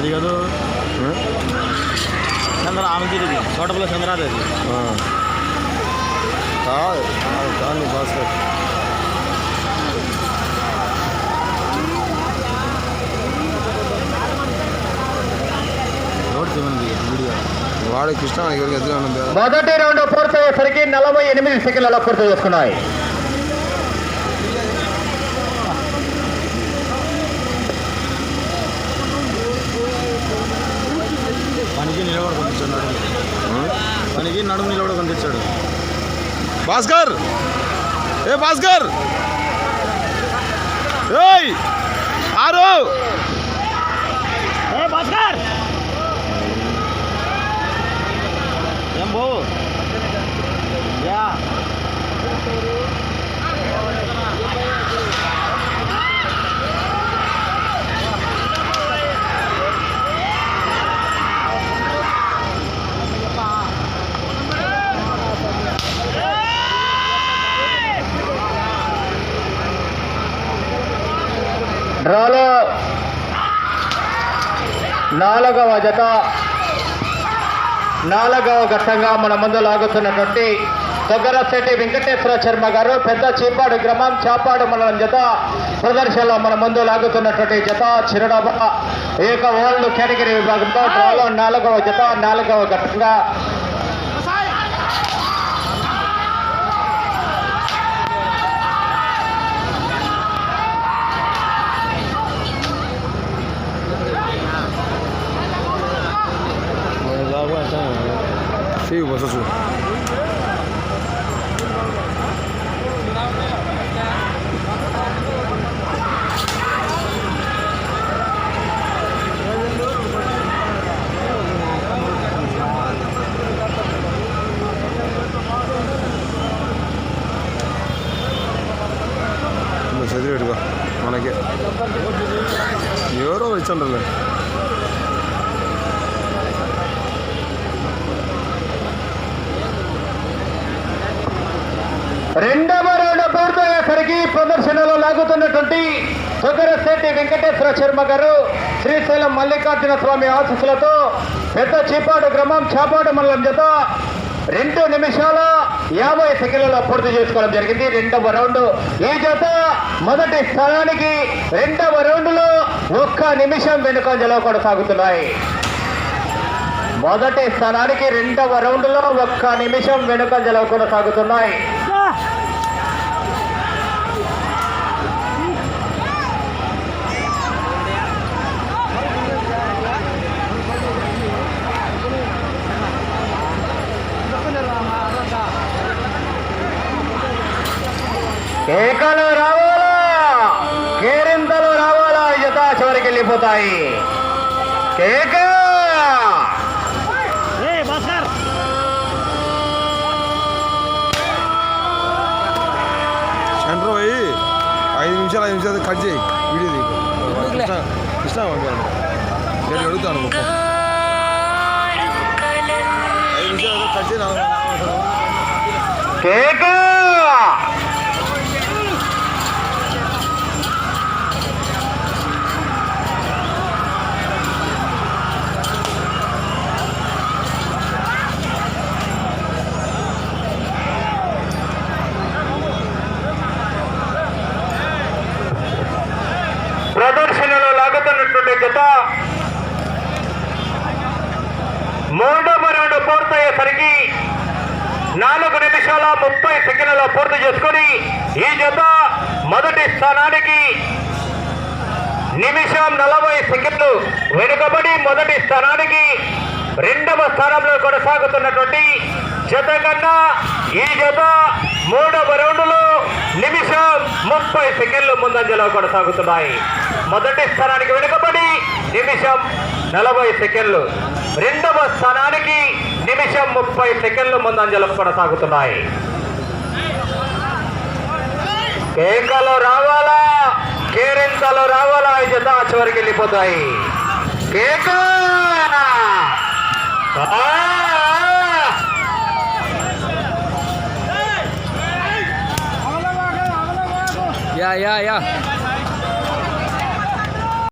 అది కాదు చంద్ర ఆమెకి ఇది. తోటపల్లి చంద్రాది అది. కాదు. కాదు భాస్కర్. వాడు కృష్ణ ఎవరికి ఎదురు మొదటి రౌండ్ పూర్తయ్యేసరికి నలభై ఎనిమిది సెకండ్లలో పూర్తి చేసుకున్నాయి పనికి నిలబడి పంపించాడు నడుము మనకి నడుము నిలబడి పంపించాడు భాస్కర్! ఏ భాస్కర్! ఏయ్! ఆరు ఏ భాస్కర్ ఏం బో యా డ్రాలో నాలుగవ జత నాలుగవ ఘట్టంగా మన ముందు లాగుతున్నటువంటి తొగ్గరశెట్టి వెంకటేశ్వర శర్మ గారు పెద్ద చీపాడు గ్రామం చాపాడు మండలం జత ప్రదర్శనలో మన ముందు లాగుతున్నటువంటి జత చిరుడబ ఏక ఓల్డ్ కేటగిరీ విభాగంలో డ్రాలో నాలుగవ జత నాలుగవ ఘట్టంగా 선수. ചെതിരി എടുക്കുക മനക്ക് യൂറോ വിളിച്ചോണ്ടല്ലേ రెండవ రౌండ్ పూర్తయ్యేసరికి ప్రదర్శనలో లాగుతున్నటువంటి తొగరశెట్టి వెంకటేశ్వర శర్మ గారు శ్రీశైలం మల్లికార్జున స్వామి ఆశీస్సులతో పెద్ద చీపాడు గ్రామం చాపాడు మండలం జత రెండు నిమిషాల యాభై సెకండ్లలో పూర్తి చేసుకోవడం జరిగింది. రెండవ రౌండ్ ఈ జత మొదటి స్థానానికి రెండవ రౌండ్లో ఒక్క నిమిషం వెనుకంజలో కొనసాగుతున్నాయి. మొదటి స్థానానికి రెండవ రౌండ్లో ఒక్క నిమిషం వెనుకంజలో కొనసాగుతున్నాయి. కేకలు రావాలా? కేరింతలు రావాలా? జత చివరికి వెళ్ళిపోతాయి. కేక పోయి ఐదు నిమిషాలు ఐదు నిమిషాలు కట్ చేయి. వీడియో తీయి కృష్ణ పంపాను నేను అడుగుతాను. ఐదు నిమిషాలు కట్ చేయి నాలుగు కేక ప్రదర్శనలో మూడవ రౌండ్ పూర్తయ్యేసరికి నాలుగు నిమిషాల ముప్పై సెకండ్లలో పూర్తి చేసుకొని ఈ జత మొదటి స్థానానికి నిమిషం నలభై సెకండ్లు వెనుకబడి మొదటి స్థానానికి రెండవ స్థానంలో కొనసాగుతున్నటువంటి జత కన్నా ఈ జత మూడవ రౌండ్లో నిమిషం ముప్పై సెకండ్లు ముందంజలో కొనసాగుతున్నాయి. మొదటి స్థానానికి వెనుకబడి నిమిషం నలభై సెకండ్లు. రెండవ స్థానానికి నిమిషం ముప్పై సెకండ్లు ముందంజలు కొనసాగుతున్నాయి. కేకలు రావాలా? కేరింతలు రావాలా? ఈ జత చివరికి వెళ్ళిపోతాయి. కేక! యా యా యా.